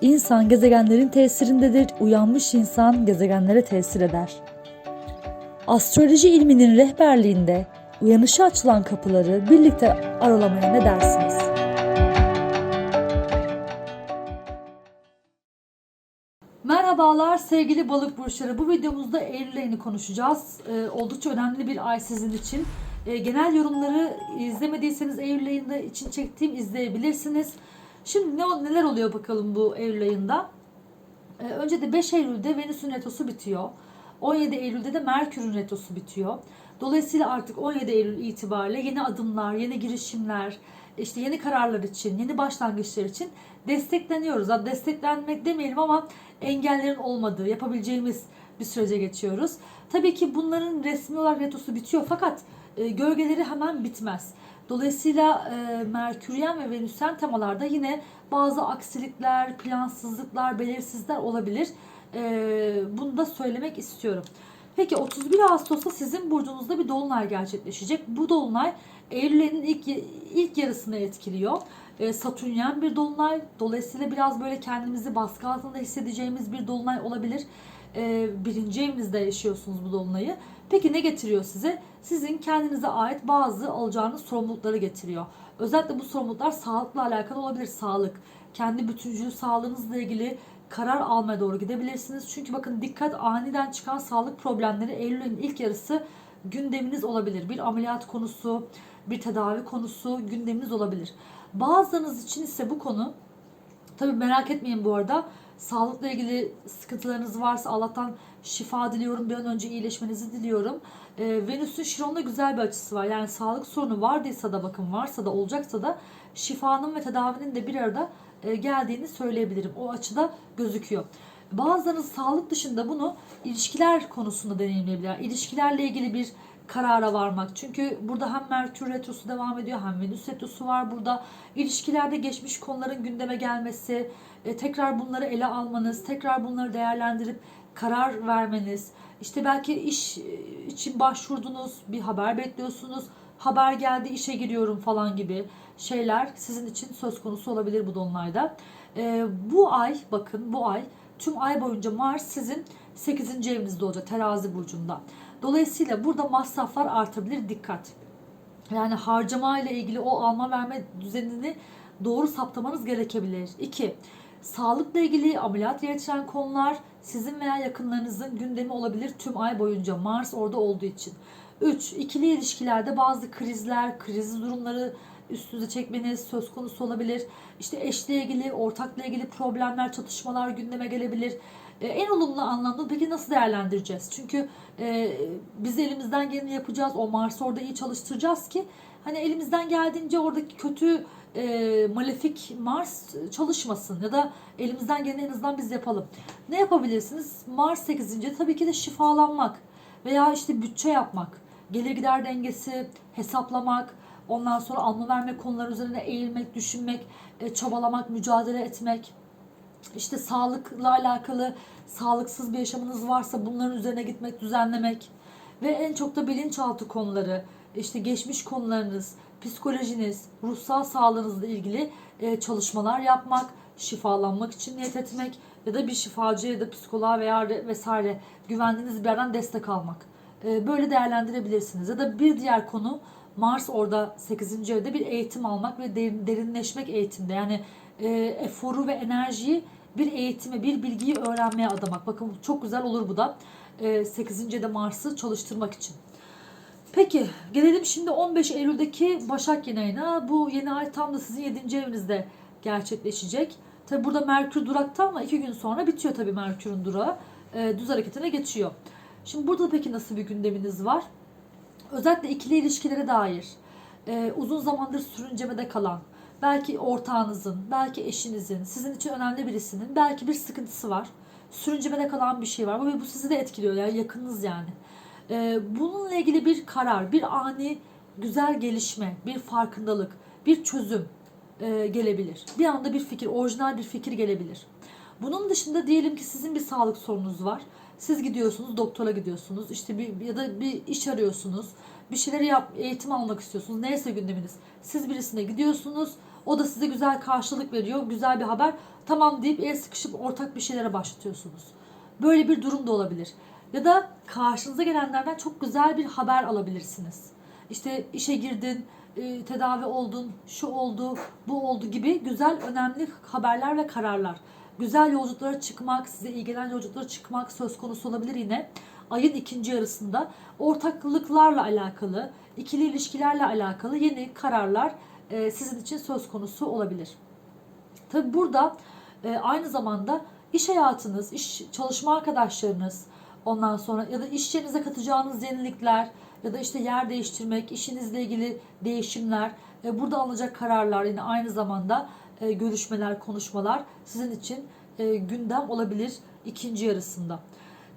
insan gezegenlerin tesirindedir, uyanmış insan gezegenlere tesir eder. Astroloji ilminin rehberliğinde uyanışa açılan kapıları birlikte aralamaya ne dersiniz? Merhabalar sevgili balık burçları. Bu videomuzda Eylül ayını konuşacağız. Ee, oldukça önemli bir ay sizin için. Ee, genel yorumları izlemediyseniz Eylül ayında için çektiğim izleyebilirsiniz. Şimdi ne neler oluyor bakalım bu Eylül ayında? Ee, önce de 5 Eylül'de Venüs'ün retrosu bitiyor. 17 Eylül'de de Merkür'ün retrosu bitiyor. Dolayısıyla artık 17 Eylül itibariyle yeni adımlar, yeni girişimler, işte yeni kararlar için, yeni başlangıçlar için destekleniyoruz. Hatta desteklenmek demeyelim ama engellerin olmadığı, yapabileceğimiz bir sürece geçiyoruz. Tabii ki bunların resmi olarak retrosu bitiyor fakat e, gölgeleri hemen bitmez. Dolayısıyla e, Merküryen ve Venüsyen temalarda yine bazı aksilikler, plansızlıklar, belirsizlikler olabilir. E, bunu da söylemek istiyorum. Peki 31 Ağustos'ta sizin burcunuzda bir dolunay gerçekleşecek. Bu dolunay Eylül ayının ilk, ilk yarısını etkiliyor. E, Satürnyen bir dolunay. Dolayısıyla biraz böyle kendimizi baskı altında hissedeceğimiz bir dolunay olabilir. E, birinci evinizde yaşıyorsunuz bu dolunayı. Peki ne getiriyor size? Sizin kendinize ait bazı alacağınız sorumlulukları getiriyor. Özellikle bu sorumluluklar sağlıkla alakalı olabilir. Sağlık, kendi bütüncül sağlığınızla ilgili karar almaya doğru gidebilirsiniz. Çünkü bakın dikkat aniden çıkan sağlık problemleri Eylül'ün ilk yarısı gündeminiz olabilir. Bir ameliyat konusu, bir tedavi konusu gündeminiz olabilir. Bazılarınız için ise bu konu tabi merak etmeyin bu arada sağlıkla ilgili sıkıntılarınız varsa Allah'tan şifa diliyorum. Bir an önce iyileşmenizi diliyorum. Ee, Venüs'ün Şiron'da güzel bir açısı var. Yani sağlık sorunu vardıysa da bakın varsa da olacaksa da şifanın ve tedavinin de bir arada e, geldiğini söyleyebilirim. O açıda gözüküyor. Bazılarınız sağlık dışında bunu ilişkiler konusunda deneyimleyebilir. Yani ilişkilerle ilgili bir karara varmak. Çünkü burada hem Merkür Retrosu devam ediyor hem Venüs Retrosu var burada. İlişkilerde geçmiş konuların gündeme gelmesi, e, tekrar bunları ele almanız, tekrar bunları değerlendirip karar vermeniz. İşte belki iş e, için başvurdunuz, bir haber bekliyorsunuz, haber geldi işe giriyorum falan gibi şeyler sizin için söz konusu olabilir bu dolunayda. E, bu ay bakın bu ay tüm ay boyunca Mars sizin 8. evinizde olacak terazi burcunda. Dolayısıyla burada masraflar artabilir dikkat. Yani harcama ile ilgili o alma verme düzenini doğru saptamanız gerekebilir. 2. Sağlıkla ilgili ameliyat gerektiren konular sizin veya yakınlarınızın gündemi olabilir tüm ay boyunca Mars orada olduğu için. 3. İkili ilişkilerde bazı krizler, kriz durumları üstünüze çekmeniz söz konusu olabilir. İşte eşle ilgili, ortakla ilgili problemler, çatışmalar gündeme gelebilir. Ee, en olumlu anlamda peki nasıl değerlendireceğiz? Çünkü e, biz elimizden geleni yapacağız. O Mars'ı orada iyi çalıştıracağız ki hani elimizden geldiğince oradaki kötü e, malefik Mars çalışmasın ya da elimizden geleni en azından biz yapalım. Ne yapabilirsiniz? Mars 8. tabii ki de şifalanmak veya işte bütçe yapmak, gelir gider dengesi hesaplamak, ondan sonra alma verme konuları üzerine eğilmek, düşünmek, e, çabalamak, mücadele etmek. İşte sağlıkla alakalı sağlıksız bir yaşamınız varsa bunların üzerine gitmek, düzenlemek ve en çok da bilinçaltı konuları, işte geçmiş konularınız, psikolojiniz, ruhsal sağlığınızla ilgili e, çalışmalar yapmak, şifalanmak için niyet etmek ya da bir şifacı ya da psikoloğa veya vesaire güvendiğiniz bir yerden destek almak. E, böyle değerlendirebilirsiniz. Ya da bir diğer konu Mars orada 8. evde bir eğitim almak ve derinleşmek eğitimde. Yani e, eforu ve enerjiyi bir eğitime, bir bilgiyi öğrenmeye adamak. Bakın çok güzel olur bu da. E, 8. de Mars'ı çalıştırmak için. Peki gelelim şimdi 15 Eylül'deki Başak yeni ayına. Bu yeni ay tam da sizin 7. evinizde gerçekleşecek. Tabi burada Merkür durakta ama 2 gün sonra bitiyor tabi Merkür'ün durağı. E, düz hareketine geçiyor. Şimdi burada peki nasıl bir gündeminiz var? Özellikle ikili ilişkilere dair e, uzun zamandır sürüncemede kalan, belki ortağınızın, belki eşinizin, sizin için önemli birisinin belki bir sıkıntısı var. sürüncemede kalan bir şey var ve bu sizi de etkiliyor yani yakınınız yani. Ee, bununla ilgili bir karar, bir ani güzel gelişme, bir farkındalık, bir çözüm e, gelebilir. Bir anda bir fikir, orijinal bir fikir gelebilir. Bunun dışında diyelim ki sizin bir sağlık sorununuz var. Siz gidiyorsunuz, doktora gidiyorsunuz. işte bir ya da bir iş arıyorsunuz. Bir şeyleri yap, eğitim almak istiyorsunuz. Neyse gündeminiz. Siz birisine gidiyorsunuz. O da size güzel karşılık veriyor. Güzel bir haber. Tamam deyip el sıkışıp ortak bir şeylere başlatıyorsunuz. Böyle bir durum da olabilir. Ya da karşınıza gelenlerden çok güzel bir haber alabilirsiniz. İşte işe girdin, e, tedavi oldun, şu oldu, bu oldu gibi güzel önemli haberler ve kararlar. Güzel yolculuklara çıkmak, size iyi gelen yolculuklara çıkmak söz konusu olabilir yine. Ayın ikinci yarısında ortaklıklarla alakalı, ikili ilişkilerle alakalı yeni kararlar e, sizin için söz konusu olabilir. Tabi burada e, aynı zamanda iş hayatınız, iş çalışma arkadaşlarınız, ondan sonra ya da iş yerinize katacağınız yenilikler ya da işte yer değiştirmek, işinizle ilgili değişimler, e, burada alınacak kararlar yine aynı zamanda e, görüşmeler, konuşmalar sizin için e, gündem olabilir ikinci yarısında.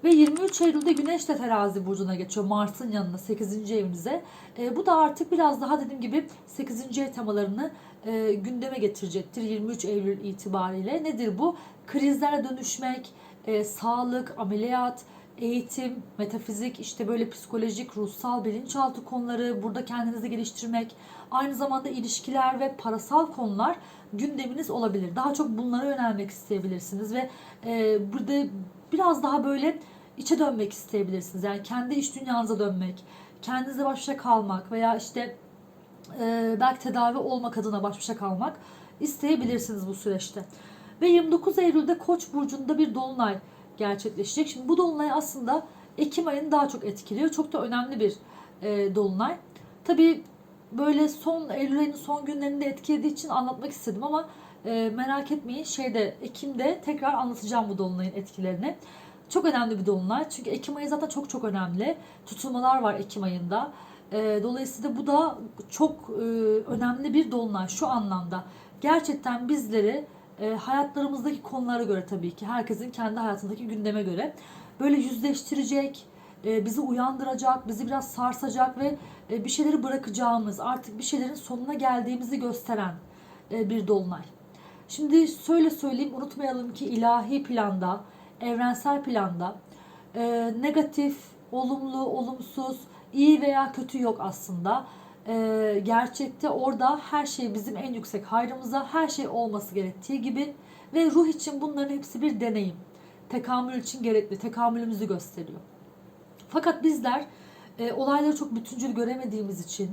Ve 23 Eylül'de Güneş de terazi burcuna geçiyor. Mars'ın yanına 8. evinize. E, bu da artık biraz daha dediğim gibi 8. ev temalarını e, gündeme getirecektir 23 Eylül itibariyle. Nedir bu? Krizlere dönüşmek, e, sağlık, ameliyat, eğitim, metafizik, işte böyle psikolojik, ruhsal, bilinçaltı konuları, burada kendinizi geliştirmek, aynı zamanda ilişkiler ve parasal konular gündeminiz olabilir. Daha çok bunlara yönelmek isteyebilirsiniz ve e, burada biraz daha böyle içe dönmek isteyebilirsiniz. Yani kendi iş dünyanıza dönmek, kendinize baş başa kalmak veya işte e, belki tedavi olmak adına baş başa kalmak isteyebilirsiniz bu süreçte. Ve 29 Eylül'de Koç burcunda bir dolunay gerçekleşecek. Şimdi bu dolunay aslında Ekim ayını daha çok etkiliyor. Çok da önemli bir e, dolunay. Tabii böyle son Eylül ayının son günlerinde etkilediği için anlatmak istedim ama e, merak etmeyin şeyde Ekim'de tekrar anlatacağım bu dolunayın etkilerini. Çok önemli bir dolunay. Çünkü Ekim ayı zaten çok çok önemli. Tutulmalar var Ekim ayında. E, dolayısıyla bu da çok e, önemli bir dolunay şu anlamda. Gerçekten bizleri e, hayatlarımızdaki konulara göre tabii ki herkesin kendi hayatındaki gündeme göre böyle yüzleştirecek, e, bizi uyandıracak, bizi biraz sarsacak ve e, bir şeyleri bırakacağımız, artık bir şeylerin sonuna geldiğimizi gösteren e, bir dolunay. Şimdi şöyle söyleyeyim, unutmayalım ki ilahi planda, evrensel planda e, negatif, olumlu, olumsuz, iyi veya kötü yok aslında. E, gerçekte orada her şey bizim en yüksek hayrımıza, her şey olması gerektiği gibi ve ruh için bunların hepsi bir deneyim. Tekamül için gerekli, tekamülümüzü gösteriyor. Fakat bizler e, olayları çok bütüncül göremediğimiz için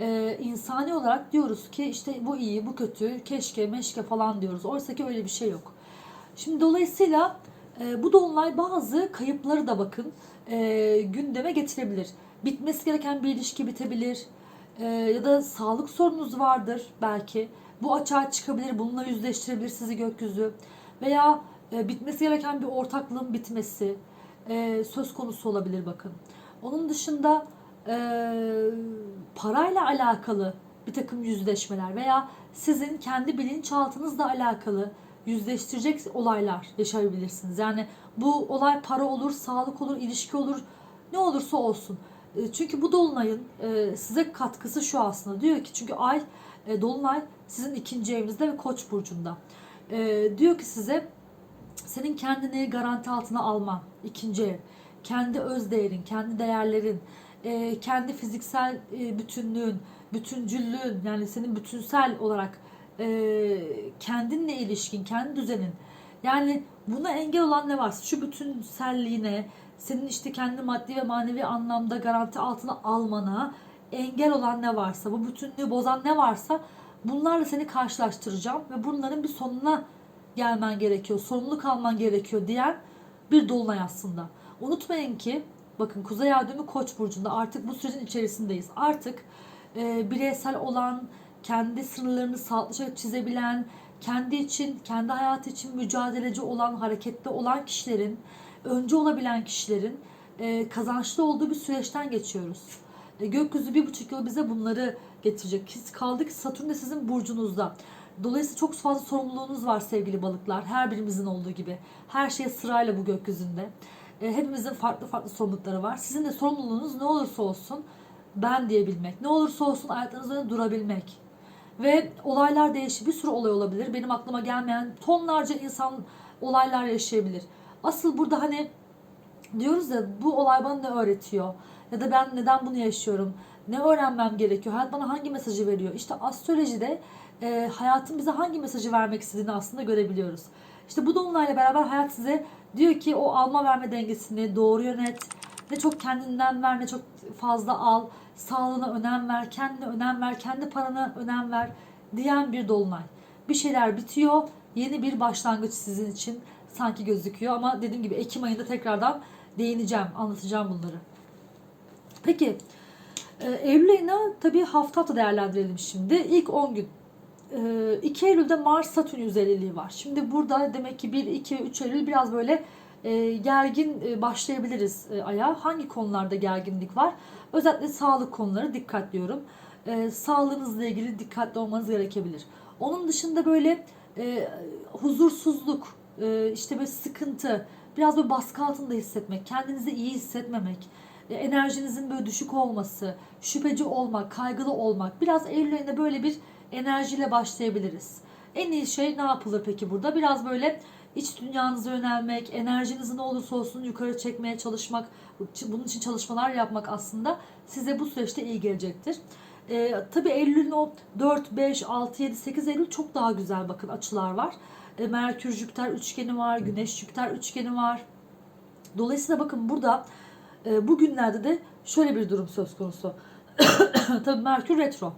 e, insani olarak diyoruz ki işte bu iyi, bu kötü, keşke, meşke falan diyoruz. Oysa ki öyle bir şey yok. Şimdi dolayısıyla e, bu dolunay bazı kayıpları da bakın e, gündeme getirebilir. Bitmesi gereken bir ilişki bitebilir. E, ya da sağlık sorunuz vardır belki. Bu açığa çıkabilir, bununla yüzleştirebilir sizi gökyüzü. Veya e, bitmesi gereken bir ortaklığın bitmesi e, söz konusu olabilir bakın. Onun dışında e, parayla alakalı bir takım yüzleşmeler veya sizin kendi bilinçaltınızla alakalı yüzleştirecek olaylar yaşayabilirsiniz. Yani bu olay para olur, sağlık olur, ilişki olur, ne olursa olsun. E, çünkü bu dolunayın e, size katkısı şu aslında. Diyor ki çünkü ay e, dolunay sizin ikinci evinizde ve Koç burcunda. Diyor ki size senin kendini garanti altına alman ikinci ev. Kendi öz değerin, kendi değerlerin, kendi fiziksel bütünlüğün, bütüncüllüğün yani senin bütünsel olarak kendinle ilişkin, kendi düzenin. Yani buna engel olan ne varsa şu bütünselliğine, senin işte kendi maddi ve manevi anlamda garanti altına almana engel olan ne varsa, bu bütünlüğü bozan ne varsa bunlarla seni karşılaştıracağım ve bunların bir sonuna gelmen gerekiyor, sorumluluk alman gerekiyor diyen bir dolunay aslında. Unutmayın ki bakın Kuzey Ay düğümü Koç burcunda artık bu sürecin içerisindeyiz. Artık e, bireysel olan, kendi sınırlarını sağlıklı çizebilen, kendi için, kendi hayatı için mücadeleci olan, hareketli olan kişilerin önce olabilen kişilerin e, kazançlı olduğu bir süreçten geçiyoruz. E, gökyüzü bir buçuk yıl bize bunları getirecek. Kaldı ki Satürn de sizin burcunuzda. Dolayısıyla çok fazla sorumluluğunuz var sevgili balıklar. Her birimizin olduğu gibi. Her şey sırayla bu gökyüzünde. E, hepimizin farklı farklı sorumlulukları var. Sizin de sorumluluğunuz ne olursa olsun ben diyebilmek. Ne olursa olsun ayaklarınızın durabilmek. Ve olaylar değişir. Bir sürü olay olabilir. Benim aklıma gelmeyen tonlarca insan olaylar yaşayabilir. Asıl burada hani diyoruz ya bu olay bana ne öğretiyor? Ya da ben neden bunu yaşıyorum? Ne öğrenmem gerekiyor? Hayat bana hangi mesajı veriyor? İşte astrolojide e, hayatın bize hangi mesajı vermek istediğini aslında görebiliyoruz. İşte bu dolunayla beraber hayat size diyor ki o alma verme dengesini doğru yönet. Ne çok kendinden ver ne çok fazla al. Sağlığına önem ver, kendine önem ver, kendi parana önem ver diyen bir dolunay. Bir şeyler bitiyor. Yeni bir başlangıç sizin için sanki gözüküyor ama dediğim gibi Ekim ayında tekrardan değineceğim, anlatacağım bunları. Peki e, Eylül ayına tabii hafta hafta değerlendirelim şimdi. İlk 10 gün. E, 2 Eylül'de Mars Satürn yüzeyliliği var. Şimdi burada demek ki 1, 2 ve 3 Eylül biraz böyle e, gergin e, başlayabiliriz e, aya. Hangi konularda gerginlik var? Özellikle sağlık konuları dikkat diyorum. E, sağlığınızla ilgili dikkatli olmanız gerekebilir. Onun dışında böyle e, huzursuzluk, e, işte böyle sıkıntı, biraz böyle baskı altında hissetmek, kendinizi iyi hissetmemek, e, enerjinizin böyle düşük olması, şüpheci olmak, kaygılı olmak. Biraz Eylül ayında böyle bir enerjiyle başlayabiliriz. En iyi şey ne yapılır peki burada? Biraz böyle iç dünyanıza yönelmek, enerjinizi ne olursa olsun yukarı çekmeye çalışmak, bunun için çalışmalar yapmak aslında size bu süreçte iyi gelecektir. Ee, tabii Eylül'ün o 4, 5, 6, 7, 8 Eylül çok daha güzel bakın açılar var. Ee, Merkür Jüpiter üçgeni var, Güneş Jüpiter üçgeni var. Dolayısıyla bakın burada e, bugünlerde de şöyle bir durum söz konusu. tabii Merkür retro.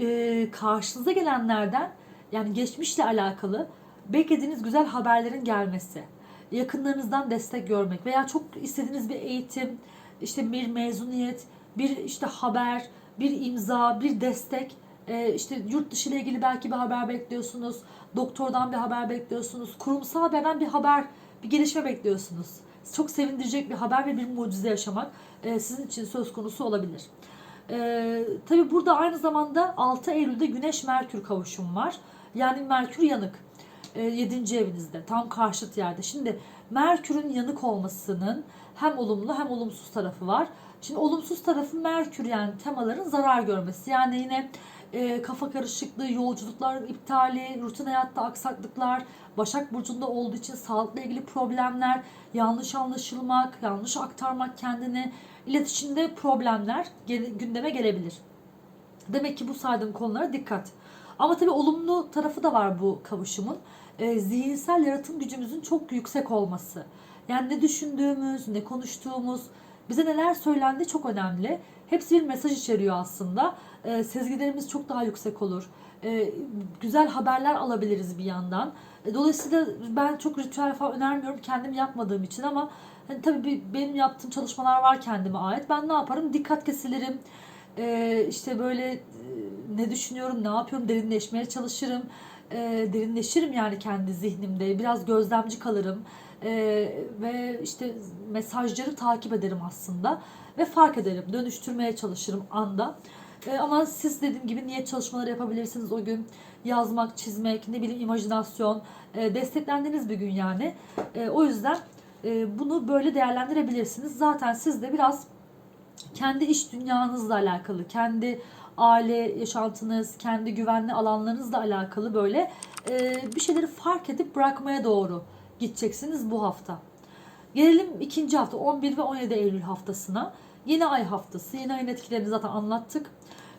Ee, karşınıza gelenlerden yani geçmişle alakalı beklediğiniz güzel haberlerin gelmesi, yakınlarınızdan destek görmek veya çok istediğiniz bir eğitim, işte bir mezuniyet, bir işte haber, bir imza, bir destek, e, işte yurt dışı ile ilgili belki bir haber bekliyorsunuz, doktordan bir haber bekliyorsunuz, kurumsal hemen bir haber, bir gelişme bekliyorsunuz. Çok sevindirecek bir haber ve bir mucize yaşamak e, sizin için söz konusu olabilir. E, tabii burada aynı zamanda 6 Eylül'de Güneş Merkür kavuşum var. Yani Merkür yanık. 7. evinizde tam karşıt yerde. Şimdi Merkür'ün yanık olmasının hem olumlu hem olumsuz tarafı var. Şimdi olumsuz tarafı Merkür yani temaların zarar görmesi. Yani yine e, kafa karışıklığı, yolculukların iptali, rutin hayatta aksaklıklar, Başak Burcu'nda olduğu için sağlıkla ilgili problemler, yanlış anlaşılmak, yanlış aktarmak kendini, iletişimde problemler gündeme gelebilir. Demek ki bu saydığım konulara dikkat. Ama tabii olumlu tarafı da var bu kavuşumun. E, zihinsel yaratım gücümüzün çok yüksek olması. Yani ne düşündüğümüz, ne konuştuğumuz, bize neler söylendi çok önemli. Hepsi bir mesaj içeriyor aslında. E, sezgilerimiz çok daha yüksek olur. E, güzel haberler alabiliriz bir yandan. E, dolayısıyla ben çok ritüel falan önermiyorum kendim yapmadığım için ama hani tabii bir, benim yaptığım çalışmalar var kendime ait. Ben ne yaparım? Dikkat kesilirim. E, işte böyle ne düşünüyorum, ne yapıyorum derinleşmeye çalışırım. E, derinleşirim yani kendi zihnimde. Biraz gözlemci kalırım. E, ve işte mesajları takip ederim aslında. Ve fark ederim. Dönüştürmeye çalışırım anda. E, ama siz dediğim gibi niyet çalışmaları yapabilirsiniz o gün. Yazmak, çizmek, ne bileyim imajinasyon. E, desteklendiğiniz bir gün yani. E, o yüzden e, bunu böyle değerlendirebilirsiniz. Zaten siz de biraz kendi iş dünyanızla alakalı, kendi aile yaşantınız, kendi güvenli alanlarınızla alakalı böyle e, bir şeyleri fark edip bırakmaya doğru gideceksiniz bu hafta. Gelelim ikinci hafta 11 ve 17 Eylül haftasına. Yeni ay haftası. Yeni ayın etkilerini zaten anlattık.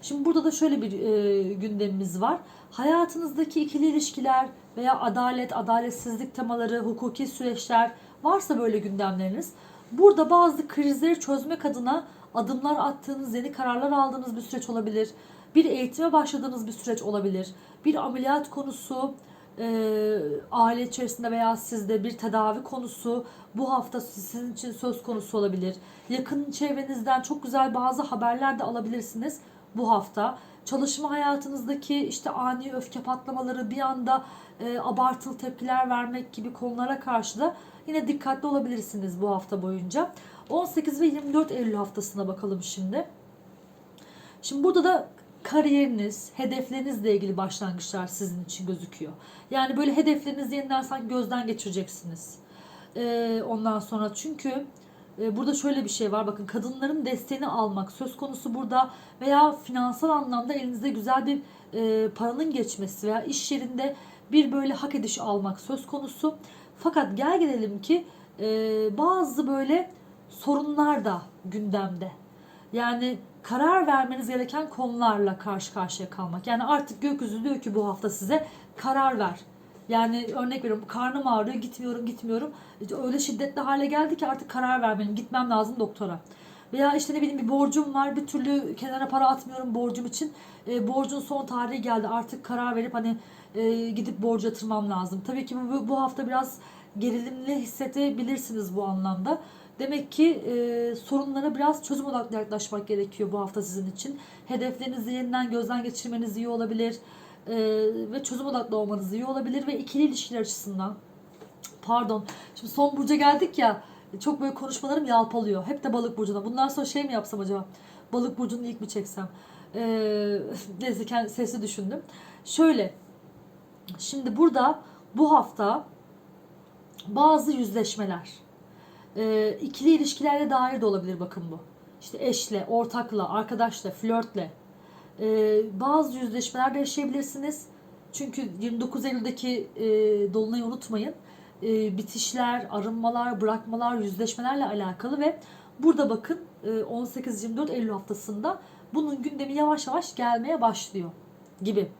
Şimdi burada da şöyle bir e, gündemimiz var. Hayatınızdaki ikili ilişkiler veya adalet, adaletsizlik temaları, hukuki süreçler varsa böyle gündemleriniz. Burada bazı krizleri çözmek adına adımlar attığınız, yeni kararlar aldığınız bir süreç olabilir. Bir eğitime başladığınız bir süreç olabilir. Bir ameliyat konusu, e, aile içerisinde veya sizde bir tedavi konusu bu hafta sizin için söz konusu olabilir. Yakın çevrenizden çok güzel bazı haberler de alabilirsiniz bu hafta. Çalışma hayatınızdaki işte ani öfke patlamaları, bir anda e, abartılı tepkiler vermek gibi konulara karşı da yine dikkatli olabilirsiniz bu hafta boyunca. 18 ve 24 Eylül haftasına bakalım şimdi. Şimdi burada da kariyeriniz, hedeflerinizle ilgili başlangıçlar sizin için gözüküyor. Yani böyle hedeflerinizi yeniden sanki gözden geçireceksiniz. Ee, ondan sonra çünkü e, burada şöyle bir şey var. Bakın kadınların desteğini almak söz konusu burada veya finansal anlamda elinizde güzel bir e, paranın geçmesi veya iş yerinde bir böyle hak ediş almak söz konusu. Fakat gel gelelim ki e, bazı böyle sorunlar da gündemde. Yani karar vermeniz gereken konularla karşı karşıya kalmak. Yani artık gökyüzü diyor ki bu hafta size karar ver. Yani örnek veriyorum karnım ağrıyor gitmiyorum gitmiyorum. Öyle şiddetli hale geldi ki artık karar vermeliyim gitmem lazım doktora. Veya işte ne bileyim bir borcum var bir türlü kenara para atmıyorum borcum için. E, borcun son tarihi geldi artık karar verip hani e, gidip borcu yatırmam lazım. Tabii ki bu, bu hafta biraz gerilimli hissedebilirsiniz bu anlamda. Demek ki e, sorunlara biraz çözüm odaklı yaklaşmak gerekiyor bu hafta sizin için. Hedeflerinizi yeniden gözden geçirmeniz iyi olabilir. E, ve çözüm odaklı olmanız iyi olabilir. Ve ikili ilişkiler açısından pardon şimdi son burca geldik ya çok böyle konuşmalarım yalpalıyor. Hep de balık burcuna. Bundan sonra şey mi yapsam acaba? Balık burcunu ilk mi çeksem? Ee, neyse kendi sesi düşündüm. Şöyle. Şimdi burada bu hafta bazı yüzleşmeler. Ee, ikili ilişkilerle dair de olabilir bakın bu. İşte eşle, ortakla, arkadaşla, flörtle. Ee, bazı yüzleşmeler de yaşayabilirsiniz. Çünkü 29 Eylül'deki e, Dolunay'ı unutmayın. E, bitişler, arınmalar, bırakmalar, yüzleşmelerle alakalı ve burada bakın e, 18-24 Eylül haftasında bunun gündemi yavaş yavaş gelmeye başlıyor gibi.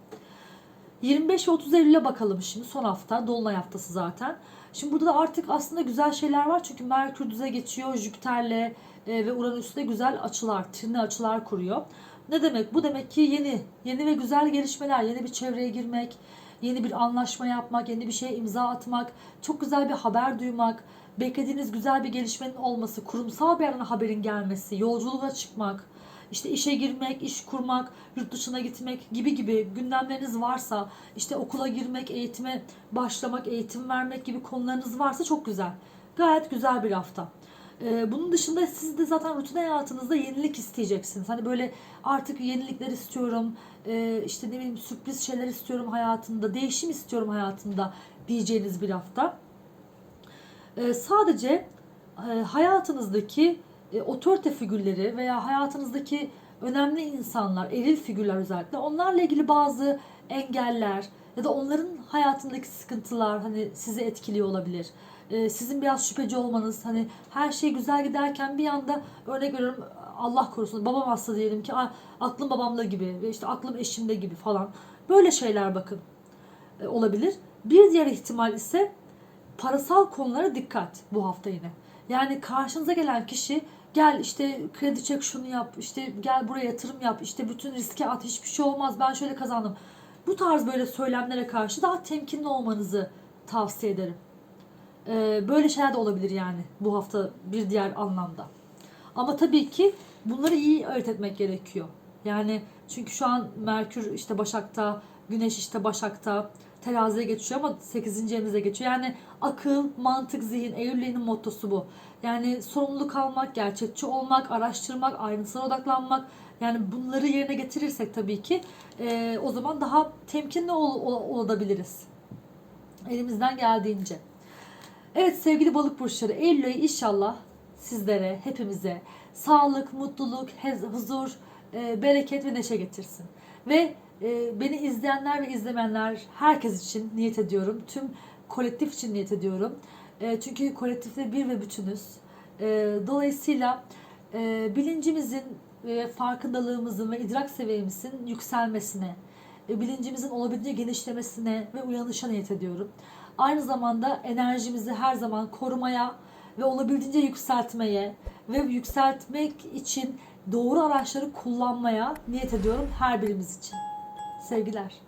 25 ve 30 Eylül'e bakalım şimdi son hafta Dolunay haftası zaten. Şimdi burada da artık aslında güzel şeyler var çünkü Merkür düze geçiyor Jüpiter'le e, ve Uranüs'te güzel açılar, trinli açılar kuruyor. Ne demek? Bu demek ki yeni, yeni ve güzel gelişmeler, yeni bir çevreye girmek, yeni bir anlaşma yapmak, yeni bir şeye imza atmak, çok güzel bir haber duymak, beklediğiniz güzel bir gelişmenin olması, kurumsal bir yerden haberin gelmesi, yolculuğa çıkmak, işte işe girmek, iş kurmak, yurt dışına gitmek gibi gibi gündemleriniz varsa, işte okula girmek, eğitime başlamak, eğitim vermek gibi konularınız varsa çok güzel. Gayet güzel bir hafta. Ee, bunun dışında siz de zaten rutin hayatınızda yenilik isteyeceksiniz. Hani böyle artık yenilikler istiyorum, e, işte ne bileyim sürpriz şeyler istiyorum hayatımda, değişim istiyorum hayatımda diyeceğiniz bir hafta. Ee, sadece e, hayatınızdaki e, otorite figürleri veya hayatınızdaki önemli insanlar, eril figürler özellikle onlarla ilgili bazı engeller ya da onların hayatındaki sıkıntılar hani sizi etkiliyor olabilir. Ee, sizin biraz şüpheci olmanız hani her şey güzel giderken bir anda örnek veriyorum Allah korusun babam hasta diyelim ki "Aa, aklım babamda gibi ve işte aklım eşimde gibi falan. Böyle şeyler bakın e, olabilir. Bir diğer ihtimal ise parasal konulara dikkat bu hafta yine. Yani karşınıza gelen kişi gel işte kredi çek şunu yap işte gel buraya yatırım yap işte bütün riske at hiçbir şey olmaz ben şöyle kazandım. Bu tarz böyle söylemlere karşı daha temkinli olmanızı tavsiye ederim. Ee, böyle şeyler de olabilir yani bu hafta bir diğer anlamda. Ama tabii ki bunları iyi ayırt etmek gerekiyor. Yani çünkü şu an Merkür işte Başak'ta, Güneş işte Başak'ta, teraziye geçiyor ama 8. evinize geçiyor. Yani akıl, mantık, zihin, Eylül ayının mottosu bu. Yani sorumluluk almak, gerçekçi olmak, araştırmak, ayrıntısına odaklanmak. Yani bunları yerine getirirsek tabii ki e, o zaman daha temkinli ol, ol, olabiliriz. Elimizden geldiğince. Evet sevgili balık burçları Eylül ayı inşallah sizlere, hepimize sağlık, mutluluk, hez- huzur, e, bereket ve neşe getirsin. Ve e, beni izleyenler ve izlemeyenler herkes için niyet ediyorum. Tüm kolektif için niyet ediyorum. E, çünkü kolektifte bir ve bütünüz. E, dolayısıyla e, bilincimizin ve farkındalığımızın ve idrak seviyemizin yükselmesine, e, bilincimizin olabildiğince genişlemesine ve uyanışa niyet ediyorum. Aynı zamanda enerjimizi her zaman korumaya ve olabildiğince yükseltmeye ve yükseltmek için doğru araçları kullanmaya niyet ediyorum her birimiz için. Sevgiler.